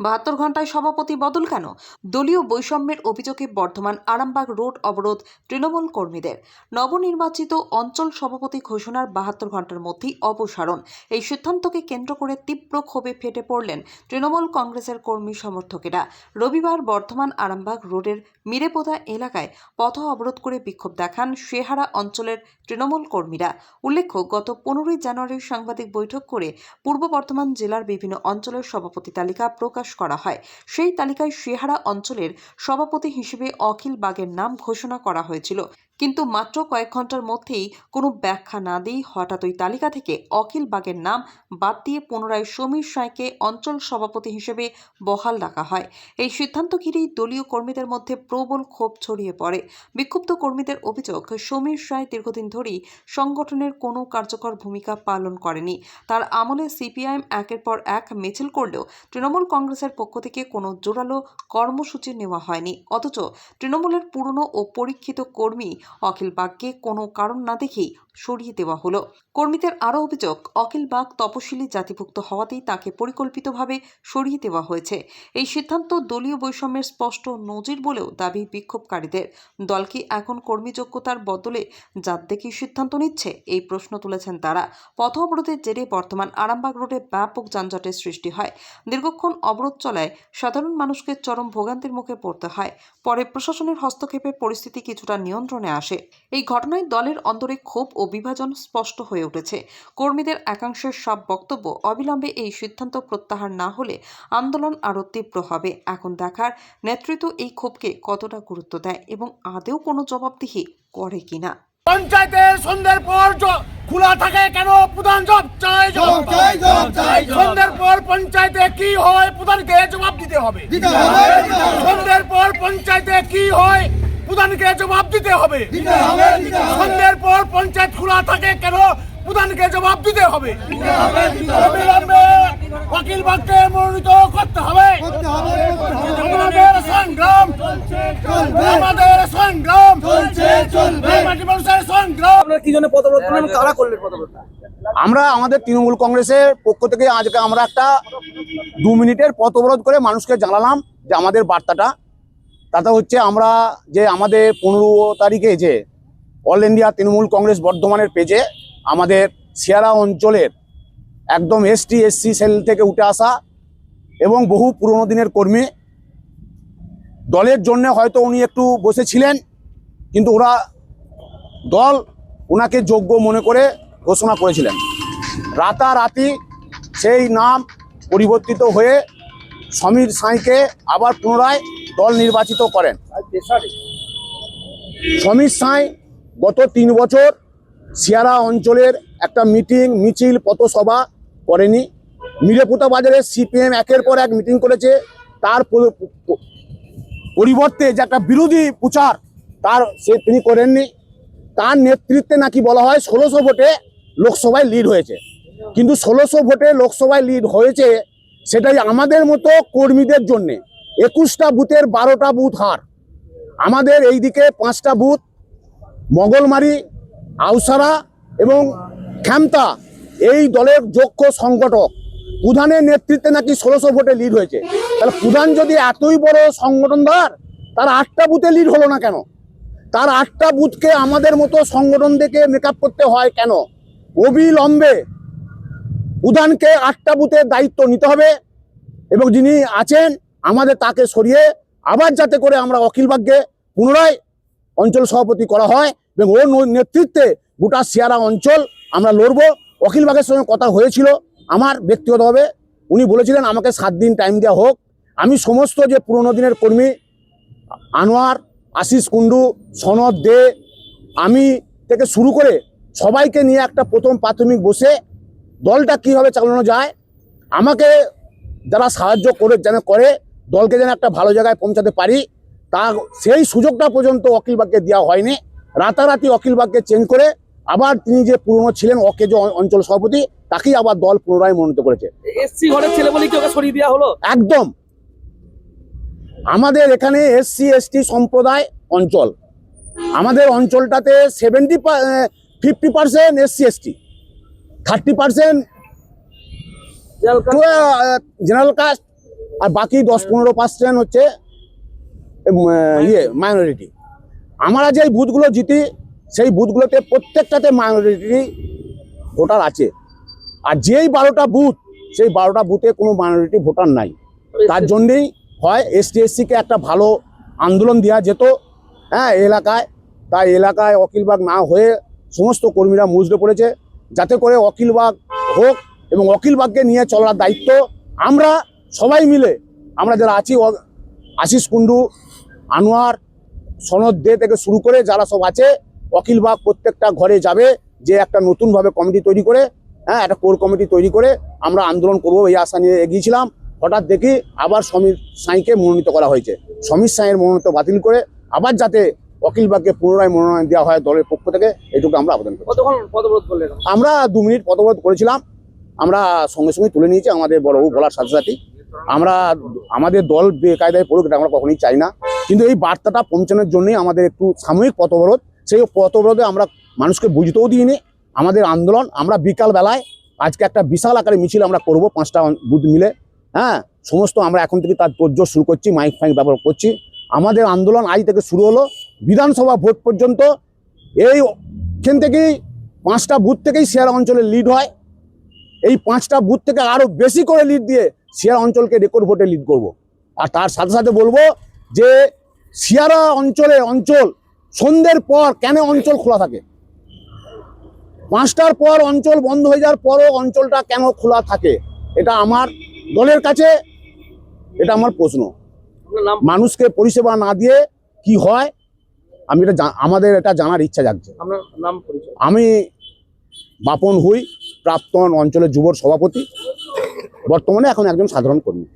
বাহাত্তর ঘন্টায় সভাপতি বদল কেন? দলীয় বৈষম্যের অভিযোগে বর্ধমান আরামবাগ রোড অবরোধ তৃণমূল কর্মীদের। নবনির্বাচিত অঞ্চল সভাপতি ঘোষণার বাহাত্তর ঘণ্টার মধ্যেই অপসারণ। এই সিদ্ধান্তকে কেন্দ্র করে তীব্র ক্ষোভে ফেটে পড়লেন তৃণমূল কংগ্রেসের কর্মী সমর্থকেরা। রবিবার বর্ধমান আরামবাগ রোডের মিরেপোদা এলাকায় পথ অবরোধ করে বিক্ষোভ দেখান শেহারা অঞ্চলের তৃণমূল কর্মীরা। উল্লেখ্য, গত পনেরোই জানুয়ারির সাংবাদিক বৈঠক করে পূর্ব বর্ধমান জেলার বিভিন্ন অঞ্চলের সভাপতি তালিকা প্রকাশ করা হয়। সেই তালিকায় শেহারা অঞ্চলের সভাপতি হিসেবে অখিল বাগের নাম ঘোষণা করা হয়েছিল। কিন্তু মাত্র কয়েক ঘণ্টার মধ্যেই কোনো ব্যাখ্যা না দিয়েই হঠাৎ ওই তালিকা থেকে অখিল বাগের নাম বাদ দিয়ে পুনরায় সমীর সাঁইকে অঞ্চল সভাপতি হিসেবে বহাল রাখা হয়। এই সিদ্ধান্ত ঘিরেই দলীয় কর্মীদের মধ্যে প্রবল ক্ষোভ ছড়িয়ে পড়ে। বিক্ষুব্ধ কর্মীদের অভিযোগ, সমীর রায় দীর্ঘদিন ধরেই সংগঠনের কোনো কার্যকর ভূমিকা পালন করেনি। তার আমলে সিপিআইএম একের পর এক মিছিল করলেও তৃণমূল কংগ্রেসের পক্ষ থেকে কোনো জোরালো কর্মসূচি নেওয়া হয়নি। অথচ তৃণমূলের পুরনো ও পরীক্ষিত কর্মী অখিল বাগকে কোনো কারণ না দেখেই সরিয়ে দেওয়া হলো। কর্মীদের আরও অভিযোগ, অখিল বাগ তপশিলি জাতিভুক্ত হওয়াতেই তাকে পরিকল্পিতভাবে সরিয়ে দেওয়া হয়েছে। এই সিদ্ধান্ত দলীয় বৈষম্যের স্পষ্ট নজির বলেও দাবি বিক্ষোভকারীদের। দল কি এখন কর্মীযোগ্যতার বদলে জাত দেখেই সিদ্ধান্ত নিচ্ছে, এই প্রশ্ন তুলেছেন তারা। পথ অবরোধের জেরে বর্তমান আরামবাগ রোডে ব্যাপক যানজটের সৃষ্টি হয়। দীর্ঘক্ষণ অবরোধ চলায় সাধারণ মানুষকে চরম ভোগান্তির মুখে পড়তে হয়। পরে প্রশাসনের হস্তক্ষেপে পরিস্থিতি কিছুটা নিয়ন্ত্রণে আসে। এই ঘটনায় দলের অন্তরে ক্ষোভ ও বিভাজন স্পষ্ট হয়ে উঠেছে। কর্মীদের একাংশের সব বক্তব্য অবিলম্বে এই সিদ্ধান্ত প্রত্যাহার না হলে আন্দোলন আরও তীব্র হবে। এখন দেখার নেতৃত্ব এই ক্ষোভকে কতটা গুরুত্ব দেয় এবং আদেও কোনো জবাবদিহি করে কিনা পঞ্চায়েতে সন্ধ্যের পর খোলা থাকে কেন প্রধান জব? চাই সন্ধ্যের পর পঞ্চায়েতে কি হয় প্রধানকে জবাব দিতে হবে। দিতে দিতে হবে। সন্ধ্যের পর পঞ্চায়েতে কি হয় প্রধানকে জবাব দিতে হবে। সন্ধ্যের পর পঞ্চায়েত খোলা থাকে কেন? প্রধানকে জবাব দিতে হবে। ওয়াকিল বাগকে মনোনীত করতে হবে। আমাদের সংগ্রাম আমাদের সংগ্রাম। মানুষের সংগ্রাম। আপনারা কি জন্য পদরোধ করলেন কারা করলেন পদরোধ আমরা আমাদের তৃণমূল কংগ্রেসের পক্ষ থেকে আজকে আমরা একটা দু মিনিটের পথ অবরোধ করে মানুষকে জানালাম যে আমাদের বার্তাটা তাতে হচ্ছে আমরা যে আমাদের পনেরো তারিখে যে অল ইন্ডিয়া তৃণমূল কংগ্রেস বর্ধমানের পেজে আমাদের সিয়ারা অঞ্চলের একদম এসটি এসসি সেল থেকে উঠে আসা এবং বহু পুরনো দিনের কর্মী দলের জন্য হয়তো উনি একটু বসেছিলেন, কিন্তু ওরা দল ওনাকে যোগ্য মনে করে ঘোষণা করেছিলেন। রাতারাতি সেই নাম পরিবর্তিত হয়ে সমীর সাঁইকে আবার পুনরায় দল নির্বাচিত করেন। সমীর সাঁই গত তিন বছর সিয়ারা অঞ্চলের একটা মিটিং, মিছিল, পথসভা করেনি। মিরেপুতা বাজারে সিপিএম একের পর এক মিটিং করেছে। তার পরিবর্তে যে একটা বিরোধী প্রচার তার সে তিনি করেননি। তার নেতৃত্বে নাকি বলা হয় ষোলোশো ভোটে লোকসভায় লিড হয়েছে। কিন্তু ষোলোশো ভোটে লোকসভায় লিড হয়েছে সেটাই আমাদের মতো কর্মীদের জন্যে। একুশটা বুথের বারোটা বুথ হার। আমাদের এই দিকে পাঁচটা বুথ, মগলমারি, আউসারা এবং খ্যামতা, এই দলের যোগ্য সংগঠক। প্রধানের নেতৃত্বে নাকি ষোলোশো ভোটে লিড হয়েছে। তাহলে প্রধান যদি এতই বড় সংগঠনদার, তার আটটা বুথে লিড হলো না কেন? তার আটটা বুথকে আমাদের মতো সংগঠন থেকে মেকআপ করতে হয় কেন? অবিলম্বে প্রধানকে আটটা বুথের দায়িত্ব নিতে হবে এবং যিনি আছেন, আমাদের তাকে সরিয়ে আবার যাতে করে আমরা অখিলবাগকে পুনরায় অঞ্চল সভাপতি করা হয় এবং ওর নেতৃত্বে গোটা সিয়ারা অঞ্চল আমরা লড়বো। অখিলবাগের সঙ্গে কথা হয়েছিল, আমার ব্যক্তিগতভাবে। উনি বলেছিলেন, আমাকে সাত দিন টাইম দেওয়া হোক। আমি সমস্ত যে পুরনো দিনের কর্মী, আনোয়ার, আশিস কুন্ডু সনদ দে, আমি থেকে শুরু করে সবাইকে নিয়ে একটা প্রথম প্রাথমিক বসে দলটা কীভাবে চালানো যায় আমাকে যারা সাহায্য করে যেন করে দলকে যেন একটা ভালো জায়গায় পৌঁছাতে পারি তা সেই সুযোগটা পর্যন্ত অখিলবাগকে দেওয়া হয়নি। রাতারাতি অখিলবাগকে চেঞ্জ করে আবার তিনি যে পুরনো ছিলেন অকেজ অঞ্চল সভাপতি তাকেই আবার দল পুনরায় মনোনীত করেছে। এসসি ঘরের ছেলে বলে কি ওকে সরিয়ে দেওয়া হলো? একদম। আমাদের এখানে এসসি এসটি সম্প্রদায় অঞ্চল। আমাদের অঞ্চলটাতে seventy fifty percent SC ST. Thirty percent general caste আর বাকি দশ পনেরো পার্সেন্ট হচ্ছে ইয়ে মাইনরিটি আমরা যেই বুথগুলো জিতি সেই বুথগুলোতে প্রত্যেকটাতে মাইনরিটি ভোটার আছে। আর যেই বারোটা বুথ সেই বারোটা বুথে কোনো মাইনরিটি ভোটার নাই। তার জন্যেই হয় এসটি এসসিকে একটা ভালো আন্দোলন দেওয়া যেত। হ্যাঁ এলাকায় তাই এলাকায় অকিলবাগ না হয়ে সমস্ত কর্মীরা মুজড়ে পড়েছে। যাতে করে অকিলবাগ হোক এবং অকিলবাগকে নিয়ে চলার দায়িত্ব আমরা সবাই মিলে, আমরা যারা আছি আশিস কুণ্ডু, আনোয়ার, সনদ দে থেকে শুরু করে যারা সব আছে অকিলবাগ প্রত্যেকটা ঘরে যাবে যে একটা নতুনভাবে কমিটি তৈরি করে হ্যাঁ একটা কোর কমিটি তৈরি করে আমরা আন্দোলন করব এই আশা নিয়ে এগিয়েছিলাম। হঠাৎ দেখি আবার সমীর সাঁইকে মনোনীত করা হয়েছে। সমীর সাঁয়ের মনোনীত বাতিল করে আবার যাতে অকিলবাগকে পুনরায় মনোনয়ন দেওয়া হয় দলের পক্ষ থেকে এটুকু আমরা আবেদন করি আমরা দু মিনিট পদবোধ করেছিলাম। আমরা সঙ্গে সঙ্গে তুলে নিয়েছি আমাদের বড়বাবু বলার সাথে সাথে আমরা আমাদের দল বেকায়দায় পড়ুক এটা আমরা কখনোই চাই না। কিন্তু এই বার্তাটা পৌঁছানোর জন্যই আমাদের একটু সাময়িক পথবরোধ। সেই পথবরোধে আমরা মানুষকে বুঝতেও দিইনি। আমাদের আন্দোলন আমরা বিকাল বেলায় আজকে একটা বিশাল আকারে মিছিল আমরা করব পাঁচটা বুথ মিলে। হ্যাঁ সমস্ত আমরা এখন থেকে তার তোজ্জোর শুরু করছি মাইক ফাইক ব্যবহার করছি। আমাদের আন্দোলন আজ থেকে শুরু হলো। বিধানসভা ভোট পর্যন্ত এই এইখান থেকেই পাঁচটা বুথ থেকেই শেয়ার অঞ্চলে লিড হয়। এই পাঁচটা বুথ থেকে আরও বেশি করে লিড দিয়ে শেয়ার অঞ্চলকে রেকর্ড ভোটে লিড করব। আর তার সাথে সাথে বলব যে শিয়ারা অঞ্চলে অঞ্চল সন্ধ্যের পর কেন অঞ্চল খোলা থাকে? পাঁচটার পর অঞ্চল বন্ধ হয়ে যাওয়ার পরও অঞ্চলটা কেন খোলা থাকে? এটা আমার দলের কাছে এটা আমার প্রশ্ন। মানুষকে পরিষেবা না দিয়ে কি হয়? আমি এটা আমাদের এটা জানার ইচ্ছা জাগছে। আমি বাপন হুই প্রাক্তন অঞ্চলের যুবর সভাপতি বর্তমানে এখন একজন সাধারণ কর্মী।